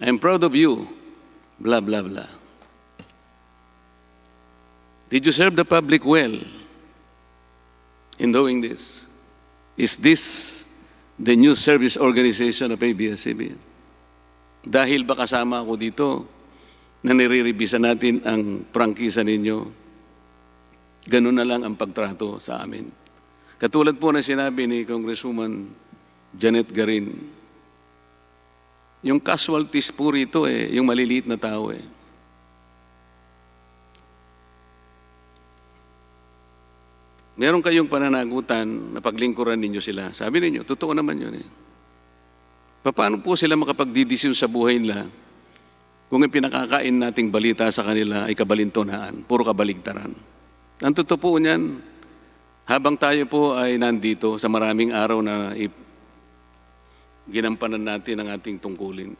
I'm proud of you, blah, blah, blah. Did you serve the public well in doing this? Is this the new service organization of ABS-CBN? Dahil ba kasama ako dito na nire-revisa natin ang prangkisa ninyo, ganun na lang ang pagtrato sa amin. Katulad po na sinabi ni Congresswoman Janet Garin, yung casualties po rito eh, yung maliliit na tao eh. Meron kayong pananagutan na paglingkuran ninyo sila. Sabi ninyo, totoo naman yun eh. Paano po sila makapagdidesisyon sa buhay nila kung yung pinakakain nating balita sa kanila ay kabalintonaan, puro kabaligtaran? Ang totoo po niyan, habang tayo po ay nandito sa maraming araw na ginampanan natin ang ating tungkulin,